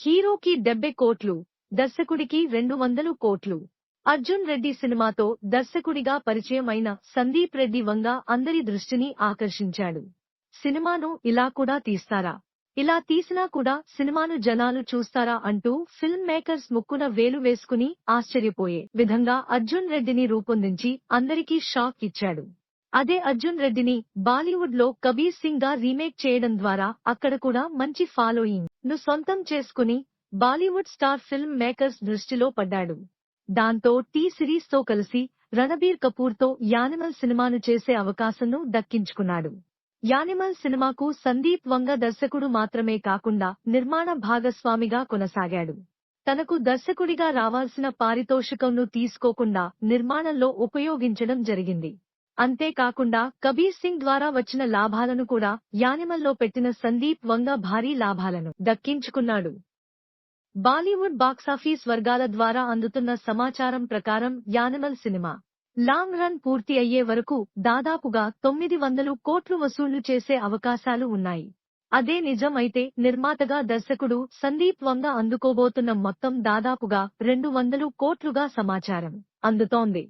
హీరోకి డెబ్బై కోట్లు దర్శకుడికి రెండు వందలు కోట్లు. అర్జున్ రెడ్డి సినిమాతో దర్శకుడిగా పరిచయం అయిన సందీప్ రెడ్డి వంగ అందరి దృష్టిని ఆకర్షించాడు. సినిమాను ఇలా కూడా తీస్తారా? ఇలా తీసినా కూడా సినిమాను జనాలు చూస్తారా అంటూ ఫిల్మ్ మేకర్స్ ముక్కున వేలు వేసుకుని ఆశ్చర్యపోయే విధంగా అర్జున్ రెడ్డిని రూపొందించి అందరికీ షాక్ ఇచ్చాడు. అదే అర్జున్ రెడ్డిని బాలీవుడ్లో కబీర్ సింగ్గా రీమేక్ చేయడం ద్వారా అక్కడ కూడా మంచి ఫాలోయింగ్ ను సొంతం చేసుకుని బాలీవుడ్ స్టార్ ఫిల్మ్ మేకర్స్ దృష్టిలో పడ్డాడు. దాంతో టీ సిరీస్తో కలిసి రణబీర్ కపూర్తో యానిమల్ సినిమాను చేసే అవకాశంను దక్కించుకున్నాడు. యానిమల్ సినిమాకు సందీప్ వంగ దర్శకుడు మాత్రమే కాకుండా నిర్మాణ భాగస్వామిగా కొనసాగాడు. తనకు దర్శకుడిగా రావాల్సిన పారితోషికంను తీసుకోకుండా నిర్మాణంలో ఉపయోగించడం జరిగింది. అంతేకాకుండా కబీర్ సింగ్ ద్వారా వచ్చిన లాభాలను కూడా యానిమల్లో పెట్టిన సందీప్ వంగ భారీ లాభాలను దక్కించుకున్నాడు. బాలీవుడ్ బాక్సాఫీస్ వర్గాల ద్వారా అందుతున్న సమాచారం ప్రకారం యానిమల్ సినిమా లాంగ్ రన్ పూర్తి అయ్యే వరకు దాదాపుగా తొమ్మిది వందలు కోట్లు వసూళ్ళు చేసే అవకాశాలు ఉన్నాయి. అదే నిజం అయితే నిర్మాతగా దర్శకుడు సందీప్ వంగ అందుకోబోతున్న మొత్తం దాదాపుగా రెండు వందలు కోట్లుగా సమాచారం అందుతోంది.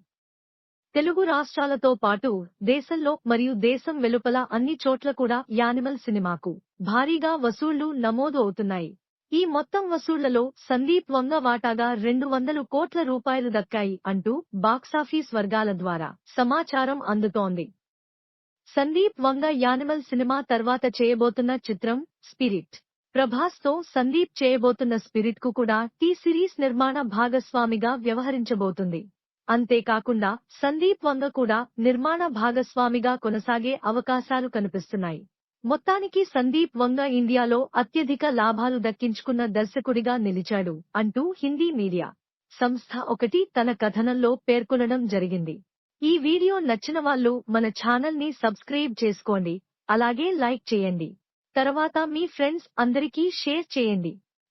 తెలుగు రాష్ట్రాలతో పాటు దేశంలో మరియు దేశం వెలుపల అన్ని చోట్ల కూడా యానిమల్ సినిమాకు భారీగా వసూళ్ళు నమోదు అవుతున్నాయి. ఈ మొత్తం వసూళ్ళలో సందీప్ వంగ వాటాగా రెండు వందలు కోట్ల రూపాయలు దక్కాయి అంటూ బాక్సాఫీస్ వర్గాల ద్వారా సమాచారం అందుతోంది. సందీప్ వంగ యానిమల్ సినిమా తర్వాత చేయబోతున్న చిత్రం స్పిరిట్. ప్రభాస్తో సందీప్ చేయబోతున్న స్పిరిట్కు కూడా టీ సిరీస్ నిర్మాణ భాగస్వామిగా వ్యవహరించబోతుంది. అంతేకాకుండా సందీప్ వంగ కూడా నిర్మాణ భాగస్వామిగా కొనసాగే అవకాశాలు కనిపిస్తున్నాయి. మొత్తానికి సందీప్ వంగ ఇండియాలో అత్యధిక లాభాలు దక్కించుకున్న దర్శకుడిగా నిలిచాడు అంటూ హిందీ మీడియా సంస్థ ఒకటి తన కథనంలో పేర్కొనడం జరిగింది. ఈ వీడియో నచ్చిన వాళ్ళు మన ఛానల్ని సబ్స్క్రైబ్ చేసుకోండి అలాగే లైక్ చేయండి. తర్వాత మీ ఫ్రెండ్స్ అందరికీ షేర్ చేయండి.